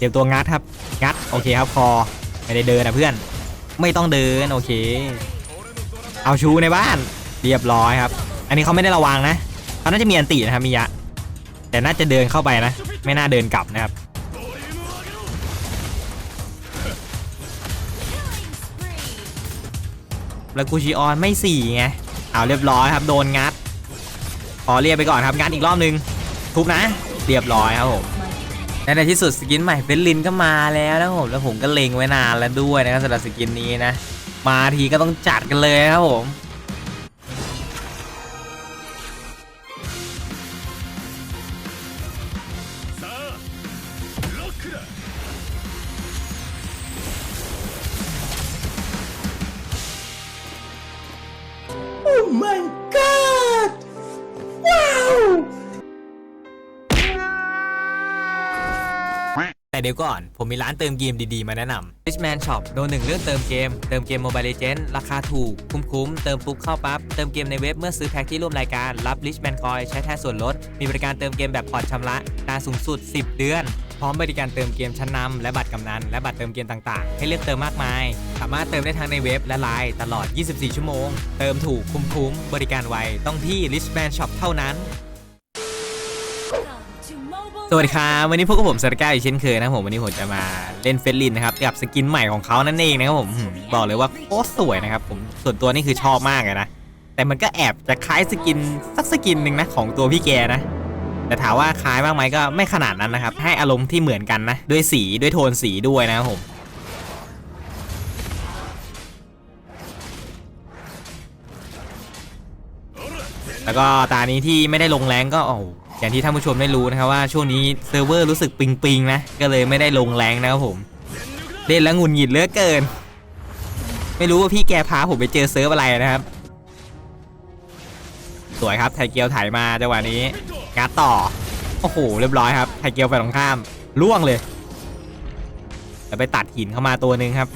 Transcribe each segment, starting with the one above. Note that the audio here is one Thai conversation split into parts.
เตรียมตัวงัดครับ งัด โอเคครับคอไม่ได้เดินนะเพื่อน ไม่ต้องเดิน โอเค เอาชูในบ้าน เรียบร้อยครับ อันนี้เขาไม่ได้ระวังนะเขาน่าจะมีอันตินะครับมียะ แต่น่าจะเดินเข้าไปนะ ไม่น่าเดินกลับนะครับ แล้วกูชิออนไม่สี่ไง เอาเรียบร้อยครับ โดนงัด ขอเรียกไปก่อนครับ งัดอีกรอบนึง ทุบนะ เรียบร้อยครับผม และในที่สุดสกินใหม่เฟนลินก็มาแล้วนะผมแล้วผมก็เล็งไว้นานแล้วด้วยนะครับสำหรับสกินนี้นะ มาทีก็ต้องจัดกันเลยนะครับผม ดี๋ยวก่อน ผมมีร้านเติมเกมดีๆ มาแนะนำ Richman Shop โดนหนึ่งเรื่องเติมเกม เติมเกม Mobile Legends ราคาถูก คุ้มๆ เติมปุ๊บเข้าปั๊บ เติมเกมในเว็บเมื่อซื้อแพ็คที่ร่วมรายการ รับ Richman Coin ใช้แทนส่วนลด มีบริการเติมเกมแบบผ่อนชำระนานสูงสุด 10 เดือน พร้อมบริการเติมเกมชั้นนำและบัตรกำนันและบัตรเติมเกมต่างๆ ให้เลือกเติมมากมาย สามารถเติมได้ทั้งในเว็บและไลน์ตลอด 24 ชั่วโมง เติมถูกคุ้มๆ บริการไวต้องที่ Richman Shop เท่านั้น สวัสดีครับวันนี้พวกบผมสารก้าอีกเช่นเคยนะผมวันนี้ผมจะมาเล่นเฟซลินนะครับกับสกินใหม่ของเขานั่นเองนะครับผมบอกเลยว่าโคตรสวยนะครับผมส่วนตัวนี่คือชอบมากเลยนะแต่มันก็แอบจะคล้ายสกินสักสกินหนึ่งนะของตัวพี่แกนะ แต่ถามว่าคล้ายมากไหมก็ไม่ขนาดนั้นนะครับ ให้อารมณ์ที่เหมือนกันนะ ด้วยสีด้วยโทนสีด้วยนะครับผมแล้วก็ตานี้ที่ไม่ได้ลงแรงก็โอ้ อย่างที่ท่านผู้ชมได้รู้นะครับว่าช่วงนี้เซิร์ฟเวอร์รู้สึกปิงๆนะ ก็เลยไม่ได้ลงแรงนะครับผมเล่นแล้วหงุนหงิดเหลือเกิน ไม่รู้ว่าพี่แกพาผมไปเจอเซิร์ฟอะไรนะครับ สวยครับไทเกียวถ่ายมาจังหวะนี้งัดต่อโอ้โหเรียบร้อยครับไทเกียวไปตรงข้ามล่วงเลยแล้วไปตัดหินเข้ามาตัวหนึ่งครับ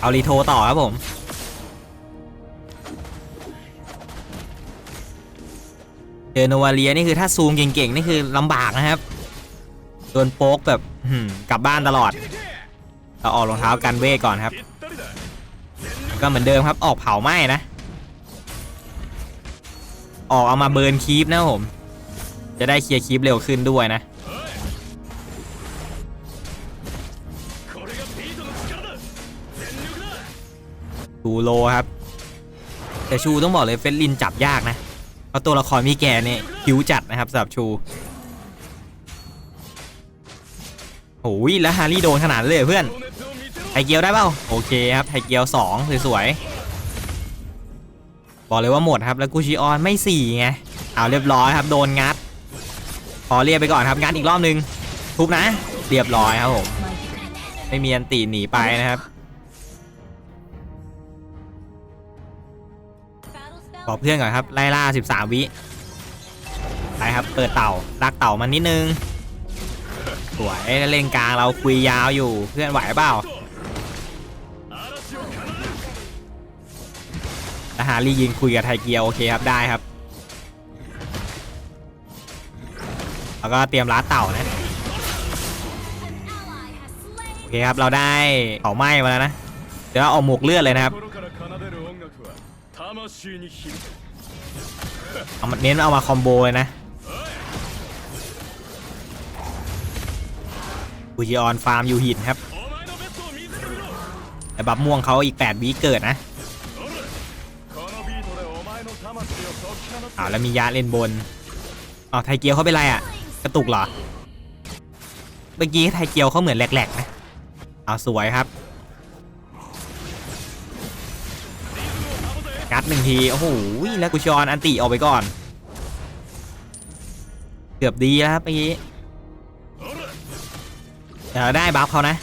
เอารีโทต่อครับผม เจอโนวาเลียนี่คือถ้าซูมเก่งๆ นี่คือลำบากนะครับ โดนโป๊กแบบกลับบ้านตลอดเราออกรองเท้ากันเวทก่อนครับ ก็เหมือนเดิมครับออกเผาไหม้นะ ออกเอามาเบิร์นคีปนะผม จะได้เคลียร์คีปเร็วขึ้นด้วยนะชูโลครับ แต่ชูต้องบอกเลยเฟสลินจับยากนะ ราะตัวละครพี่แกเนี่ยคิ้วจัดนะครับสำหรับชูโอ้ยแล้วฮารี่โดนขนาดเลยเพื่อนไทเกียวได้เปล่าโอเคครับไทเกียวสองสวยๆบอกเลยว่าหมดครับแล้วกูชิออนไม่สี่ไงเอาเรียบร้อยครับโดนงัดขอเรียกไปก่อนครับงัดอีกรอบนึงทุบนะ เรียบร้อยครับผมไม่มีอันตีหนีไปนะครับ บอกเพื่อนก่อนครับ ไล่ล่า 13 วิไปครับ เปิดเต่าลักเต่ามันนิดนึงสวยแล้วเลนกลางเราคุยยาวอยู่เพื่อนไหวเปล่าแล้วฮารี่ยิงคุยกับไทเกียวโอเคครับได้ครับ แล้วก็เตรียมล้าเต่านะโอเคครับเราได้เผาไหม้มาแล้วนะเดี๋ยวเราเอาหมวกเลือดเลยนะครับ เอามาเน้นเอามาคอมโบเลยนะบูจิออนฟาร์มยูหินครับแต่บับม่วงเขาอีก 8วิเกิดนะอาแล้วมียาเล่นบนอ๋อไทเกียวเขาเป็นไรอะ กระตุกเหรอ เมื่อกี้ไทเกียวเขาเหมือนแหลกๆนะเอาสวยครับ หนึ่งที โอ้โห แล้วกูชอนอันติออกไปก่อน เกือบดีแล้วครับเมื่อกี้แต่ได้บัฟเขานะ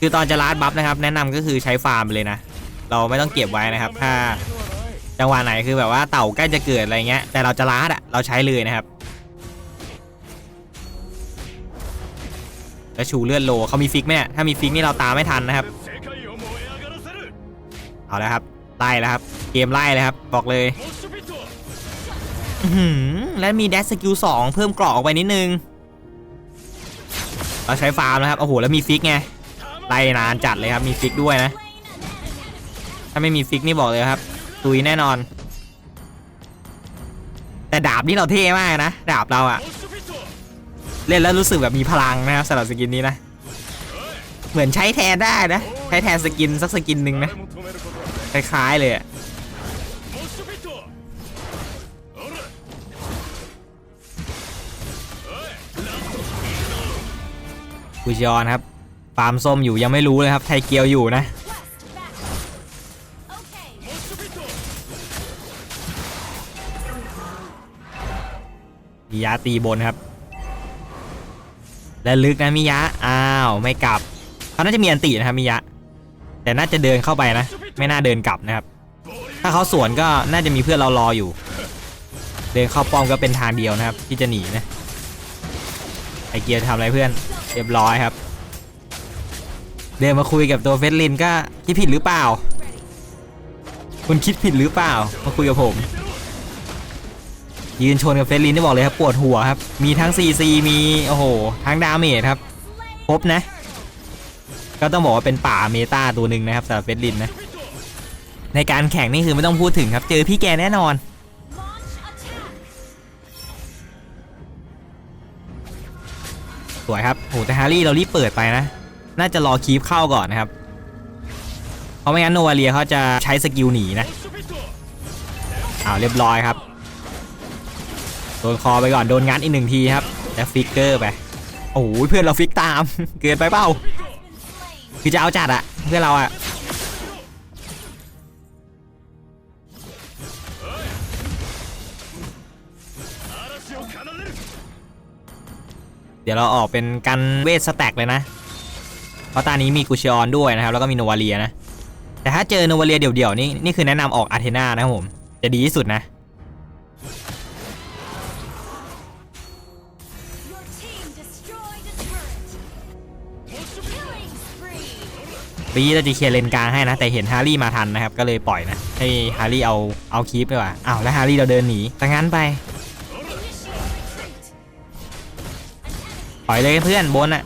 คือตอนจะลาดบัฟนะครับ แนะนำก็คือใช้ฟาร์มเลยนะ เราไม่ต้องเก็บไว้นะครับ ถ้าจังหวะไหนคือแบบว่าเต่าใกล้จะเกิดอะไรเงี้ย แต่เราจะลาดอะเราใช้เลยนะครับ แล้วชูเลือดโลเขามีฟิกไหมถ้ามีฟิกนี่เราตามไม่ทันนะครับ เอาแล้วครับ ไล่แล้วครับ เกมไล่เลยครับ บอกเลยและมีแดสสกิลสองเพิ่มกรอกออกไปนิดนึง เราใช้ฟาร์มนะครับ โอ้โห แล้วมีฟิกไง ไล่นานจัดเลยครับ มีฟิกด้วยนะ ถ้าไม่มีฟิกนี่บอกเลยครับ ตุยแน่นอน แต่ดาบนี่เราเท่มากนะ ดาบเราอะเล่นแล้วรู้สึกแบบมีพลังนะครับสำหรับสกินนี้นะ เหมือนใช้แทนได้นะ ใช้แทนสกินสักสกินหนึ่งนะ คล้ายๆเลยอะกุยอนครับฟาร์มส้มอยู่ยังไม่รู้เลยครับ ไทเกียวอยู่นะ มียะตีบนครับ และลึกนะมิยะ อ้าว ไม่กลับเขาน่าจะมีอันตีนะครับมิยะ แต่น่าจะเดินเข้าไปนะ ไม่น่าเดินกลับนะครับ ถ้าเขาสวนก็น่าจะมีเพื่อนเรารออยู่ เดินเข้าป้อมก็เป็นทางเดียวนะครับ ที่จะหนีนะไอเกียร์ทำอะไรเพื่อนเรียบร้อยครับ เดินมาคุยกับตัวเฟสลินก็คิดผิดหรือเปล่า คุณคิดผิดหรือเปล่า มาคุยกับผม ยืนชนกับเฟสลินที่บอกเลยครับปวดหัวครับ มีทั้ง CC มีโอ้โหทั้งดาเมจครับ ครบนะ ก็ต้องบอกว่าเป็นป่าเมตาตัวหนึ่งนะครับสำหรับเฟสลินนะในการแข่งนี่คือไม่ต้องพูดถึงครับ เจอพี่แกแน่นอนสวยครับโอ้แต่ฮารี่เรารีบเปิดไปนะ น่าจะรอคีฟเข้าก่อนนะครับ เพราะไม่งั้นโนวาเลียเขาจะใช้สกิลหนีนะเอาเรียบร้อยครับ โดนคอไปก่อนโดนงัดอีกหนึ่งทีครับ แล้วฟิกเกอร์ไป โอ้โเพื่อนเราฟิกตาม เกินไปเปล่าือจะเอาจัดอะเพื่อเราอะเดี๋ยวเราออกเป็นกันเวทสแต็กเลยนะ เพราะตานี้มีกูชิออนด้วยนะครับ แล้วก็มีโนวาเลียนะ แต่ถ้าเจอโนวาเลียเดี่ยวๆนี่นี่คือแนะนำออกอาเทนานะผม จะดีที่สุดนะ ปีเราจะเคลียร์เลนกลางให้นะ แต่เห็นฮารี่มาทันนะครับ ก็เลยปล่อยนะ ให้ฮารี่เอาเอาคีปไปว่าอ้าวแล้วฮารี่เราเดินหนีแต่งั้นไปปล่อยเลยเพื่อนบนอะ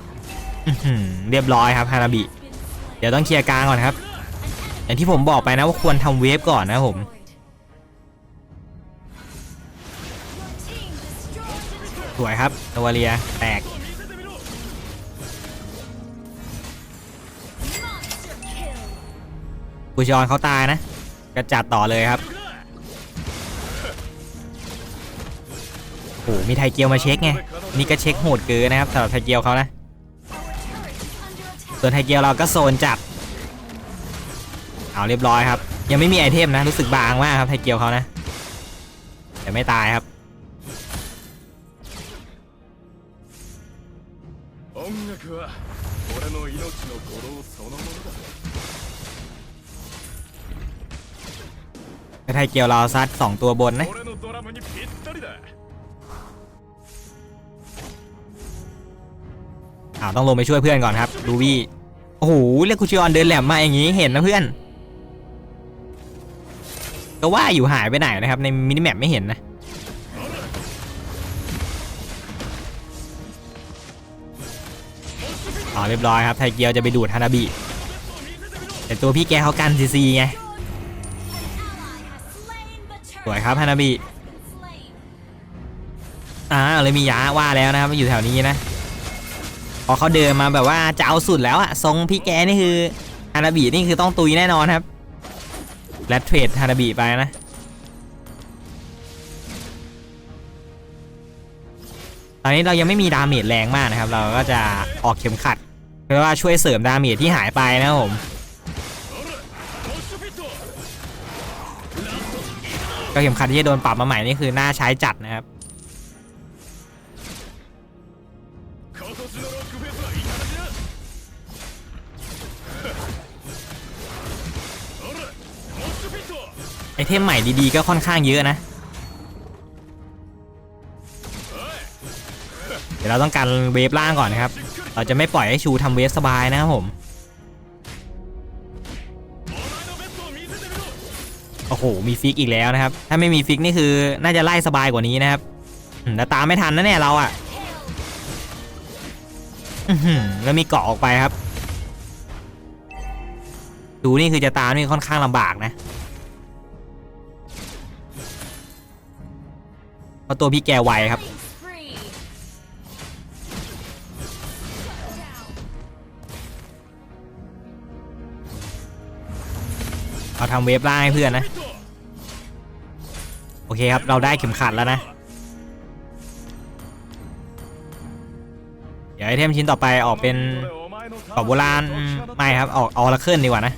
เรียบร้อยครับฮานาบิ เดี๋ยวต้องเคลียร์กลางก่อนครับ อย่างที่ผมบอกไปนะว่าควรทำเวฟก่อนนะผมสวยครับโนวเลียแตก กูจอนเขาตายนะกระจัดต่อเลยครับโอ้โหมีไทเกียวมาเช็คไง นี่ก็เช็คโหดเกินนะครับสำหรับไทเกียวเขานะ Our turret is under attack. ส่วนไทเกียวเราก็โซนจัด เอาเรียบร้อยครับ ยังไม่มีไอเทมนะ รู้สึกบางมากครับไทเกียวเขานะ แต่ไม่ตายครับ 音楽は俺の命の鼓動そのものだ ไปไทยเกียวเราซัดสองตัวบนนะอ้าวต้องลงไปช่วยเพื่อนก่อนครับดูวี่โอ้โหเรียกคูชิออนเดินแหลมมาอย่างงี้เห็นนะเพื่อน ก็ว่าอยู่หายไปไหนนะครับ ในมินิแมปไม่เห็นนะอ๋อเรียบร้อยครับไทเกียวจะไปดูดฮานาบิแต่ตัวพี่แกเขากันซีซีไง สวยครับฮานาบิอ่าเลยมียะว่าแล้วนะครับอยู่แถวนี้นะพอเขาเดินมาแบบว่าจะเอาสุดแล้วอะทรงพี่แกนี่คือฮานาบินี่คือต้องตุยแน่นอนครับและเทรดฮานาบิไปนะตอนนี้เรายังไม่มีดาเมจแรงมากนะครับ เราก็จะออกเข็มขัด เพื่อว่าช่วยเสริมดาเมจที่หายไปนะครับผม ก็เข็มขัดที่จะโดนปรับมาใหม่นี่คือน่าใช้จัดนะครับไอเทมใหม่ดีๆก็ค่อนข้างเยอะนะ เดี๋ยวเราต้องการเวฟล่างก่อนนะครับ เราจะไม่ปล่อยให้ชูทำเวฟสบายนะครับผม โอ้โห มีฟิกอีกแล้วนะครับ ถ้าไม่มีฟิกนี่คือน่าจะไล่สบายกว่านี้นะครับแต่ตามไม่ทันนะเนี่ยเราอะ่ะแล้วมีเกาะออกไปครับ ดูนี่คือจะตามนี่ค่อนข้างลำบากนะเพราะตัวพี่แกไวครับ เราทำเวฟล่างให้เพื่อนนะ โอเคครับ เราได้เข็มขัดแล้วนะ เดี๋ยวไอเทมชิ้นต่อไปออกเป็นกรอบโบราณไม่ครับ ออกออร์เคิลดีกว่านะ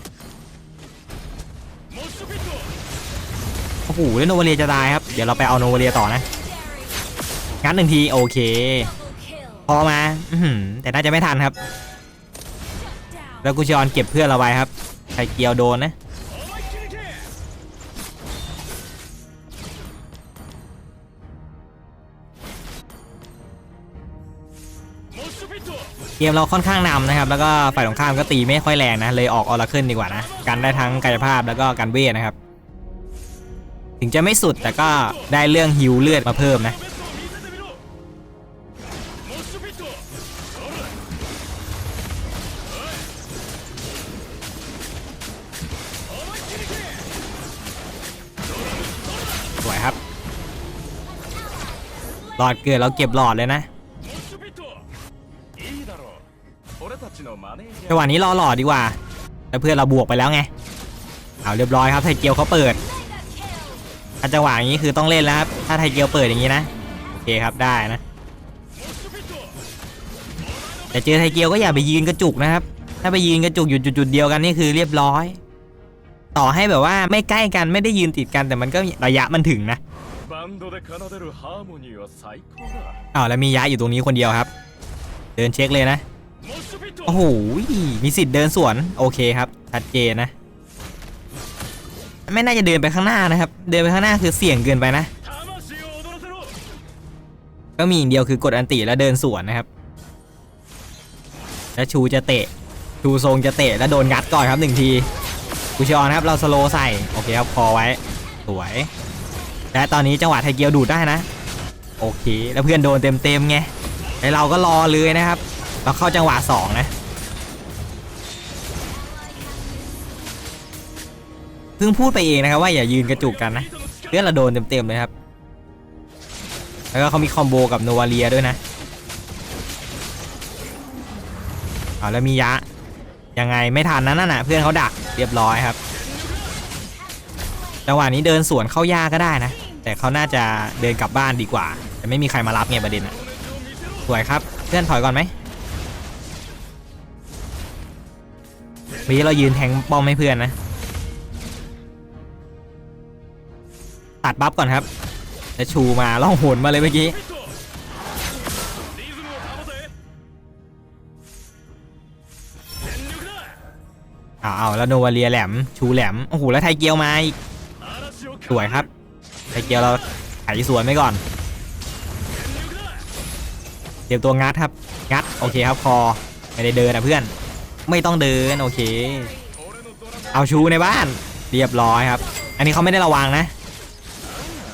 โอ้โหแล้วโนวาเรียจะตายครับ เดี๋ยวเราไปเอาโนวาเรียต่อนะ งั้นหนึ่งที โอเค พอมาแต่น่าจะไม่ทันครับ แล้วกูชอนเก็บเพื่อนเราไว้ครับไคเกียวโดนนะ เกมเราค่อนข้างนำนะครับ แล้วก็ฝ่ายตรงข้ามก็ตีไม่ค่อยแรงนะ เลยออกออร์เคิลดีกว่านะ กันได้ทั้งกายภาพแล้วก็การเวทนะครับ ถึงจะไม่สุดแต่ก็ได้เรื่องฮิวเลือดมาเพิ่มนะสวยครับ หลอดเกิดเราเก็บหลอดเลยนะ จังหวะนี้รอหล่อดีกว่าแล้วเพื่อนเราบวกไปแล้วไงเอาเรียบร้อยครับไทเกียวเขาเปิดถ้าจังหวะอย่างนี้คือต้องเล่นแล้วครับถ้าไทเกียวเปิดอย่างนี้นะโอเคครับได้นะแต่เจอไทเกียวก็อย่าไปยืนกระจุกนะครับ ถ้าไปยืนกระจุกอยู่จุดเดียวกันนี่คือเรียบร้อย ต่อให้แบบว่าไม่ใกล้กันไม่ได้ยืนติดกันแต่มันก็ระยะมันถึงนะอ้าวแล้วมียะอยู่ตรงนี้คนเดียวครับ เดินเช็คเลยนะ โอ้โหมีสิทธิ์เดินสวน โอเคครับ ชัดเจนนะ ไม่น่าจะเดินไปข้างหน้านะครับ เดินไปข้างหน้าคือเสี่ยงเกินไปนะ ก็มีอย่างเดียวคือกดอันติแล้วเดินสวนนะครับ แล้วชูจะเตะ ชูทรงจะเตะแล้วโดนงัดก่อนครับหนึ่งทีกูชอนครับเราสโลใส่ โอเคครับพอไว้ สวย และตอนนี้จังหวะไทเกียวดูดได้นะ โอเค แล้วเพื่อนโดนเต็มๆไง แล้วเราก็รอเลยนะครับ เราเข้าจังหวะสองนะเพิ่งพูดไปเองนะครับว่าอย่ายืนกระจุกกันนะเพื่อนเราโดนเต็มๆเลยครับ แล้วก็เขามีคอมโบกับโนวาเลียด้วยนะเอาแล้วมียะยังไงไม่ทันนะนั่นน่ะเพื่อนเขาดักเรียบร้อยครับจังหวะนี้เดินสวนเข้ายากก็ได้นะ แต่เขาน่าจะเดินกลับบ้านดีกว่า แต่ไม่มีใครมารับไงประเด็นอะสวยครับเพื่อนถอยก่อนไหม มื่อกี้เรายืนแทงป้อมให้เพื่อนนะ ตัดบัฟก่อนครับจะชูมาล่องหนมาเลยเมื่อกี้เอาเอาแล้วโนวาเลียแหลม ชูแหลม โอ้โห แล้วไทยเกียวมาอีก สวยครับ ไทยเกียวเราไถสวนไปก่อน เตรียมตัวงัดครับ งัด โอเคครับ คอ ไม่ได้เดินนะเพื่อน ไม่ต้องเดินโอเค เอาชูในบ้าน เรียบร้อยครับ อันนี้เขาไม่ได้ระวังนะ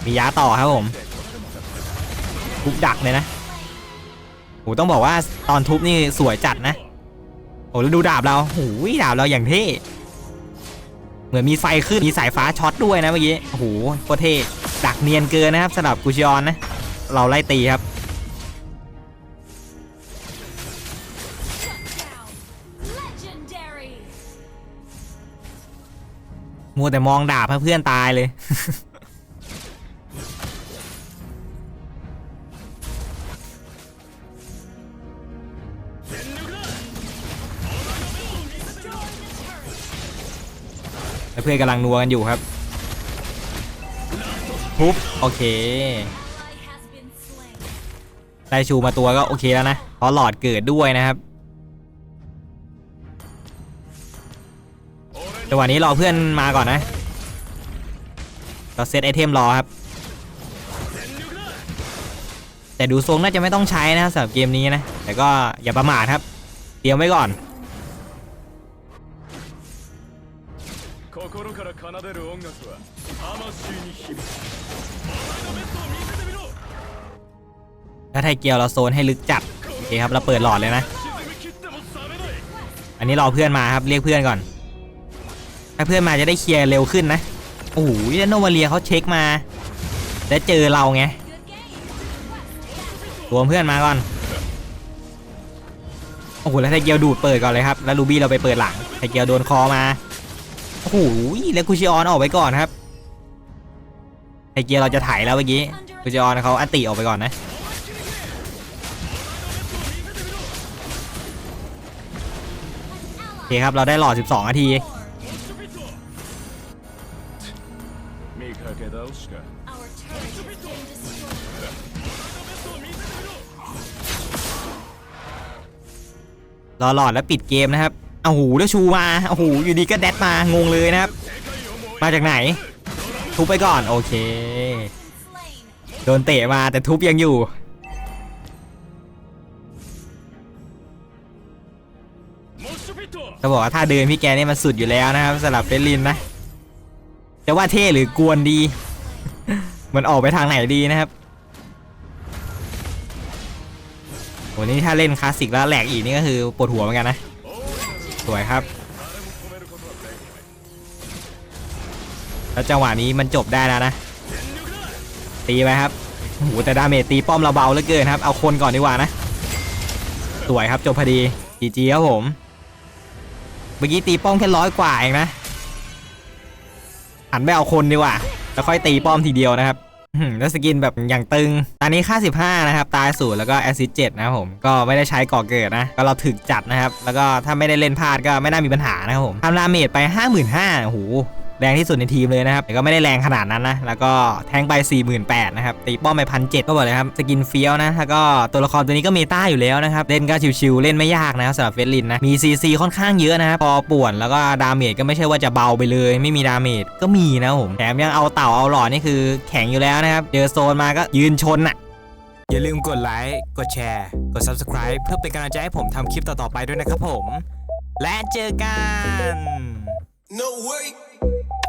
มียาต่อครับผมทุบดักเลยนะโหต้องบอกว่าตอนทุบนี่สวยจัดนะโอ้แล้วดูดาบเราหูยดาบเราอย่างเท่เหมือนมีไฟขึ้นมีสายฟ้าช็อตด้วยนะเมื่อกี้โอ้โหโคตรเท่ดักเนียนเกินนะครับสำหรับกุชยอนนะ เราไล่ตีครับ มัวแต่มองดาบให้เพื่อนตายเลยแล้วเพื่อนกำลังนัวกันอยู่ครับทุบโอเคไดชูมาตัวก็โอเคแล้วนะเพราะหลอดเกิดด้วยนะครับ จังหวะนี้รอเพื่อนมาก่อนนะเราเซตไอเทมรอครับ แต่ดูทรงน่าจะไม่ต้องใช้นะสำหรับเกมนี้นะ แต่ก็อย่าประมาทครับ เตรียมไว้ก่อนถ้าไทเกียวเราโซนให้ลึกจัดโอเคครับเราเปิดหลอดเลยนะ อันนี้รอเพื่อนมาครับเรียกเพื่อนก่อน ถ้าเพื่อนมาจะได้เคลียร์เร็วขึ้นนะโอ้โหแล้วโนวาเลียเขาเช็คมา แล้วเจอเราไงรวมเพื่อนมาก่อนโอ้โหแล้วไทเกียวดูดเปิดก่อนเลยครับแล้วลูบี้เราไปเปิดหลังไทเกียวโดนคอมาโอ้โหแล้วคุชิออนออกไปก่อนครับไทเกียวเราจะถ่ายแล้วเมื่อกี้คุชิออนเขาอัติออกไปก่อนนะโอเคครับเราได้หลอด 12นาที รอหลอดแล้วปิดเกมนะครับเอาหูแล้วชูมาเอาหูอยู่ดีก็แดดมางงเลยนะครับ มาจากไหน ทุบไปก่อนโอเค โดนเตะมาแต่ทุบยังอยู่จะบอกว่าถ้าเดินพี่แกนี่มันสุดอยู่แล้วนะครับสลับเฟลินนะจะว่าเท่หรือกวนดี มันออกไปทางไหนดีนะครับ โหนี่ถ้าเล่นคลาสสิกแล้วแหลกอีกนี่ก็คือปวดหัวเหมือนกันนะ สวยครับ แล้วจังหวะนี้มันจบได้แล้วนะ ตีไปครับโอ้โหแต่ดาเมจตีป้อมเราเบาเหลือเกินครับ เอาคนก่อนดีกว่านะ สวยครับจบพอดีจีจีครับผม เมื่อกี้ตีป้อมแค่ร้อยกว่าเองนะหันไปเอาคนดีกว่า แล้วค่อยตีป้อมทีเดียวนะครับ แล้วสกินแบบอย่างตึง ตอนนี้ค่า 15 นะครับ ตายสูตรแล้วก็แอซิด7นะครับผม ก็ไม่ได้ใช้ก่อเกิดนะ ก็เราถึกจัดนะครับ แล้วก็ถ้าไม่ได้เล่นพลาดก็ไม่น่ามีปัญหานะครับผมทำดาเมจไป 55,000โอ้โห แรงที่สุดในทีมเลยนะครับ แต่ก็ไม่ได้แรงขนาดนั้นนะ แล้วก็แทงไป 48,000นะครับ ตีป้อมไปพันเก็บอกเลยครับ สกินเฟี้ยวนะ แล้วก็ตัวละครตัวนี้ก็เมตาอยู่แล้วนะครับ เล่นก็ชิวๆ เล่นไม่ยากนะครับสำหรับเฟสลินนะ มี CC ค่อนข้างเยอะนะครับ พอป่วนแล้วก็ดาเมจก็ไม่ใช่ว่าจะเบาไปเลย ไม่มีดาเมจก็มีนะครับผม แถมยังเอาเต่าเอาหลอดนี่คือแข็งอยู่แล้วนะครับ เจอโซนมาก็ยืนชนอะอย่าลืมกดไลค์ กดแชร์ กด Subscribe เพื่อเป็นกำลังใจให้ผมทำคลิปต่อๆไปด้วยนะครับผม และเจอกัน No way. Bye.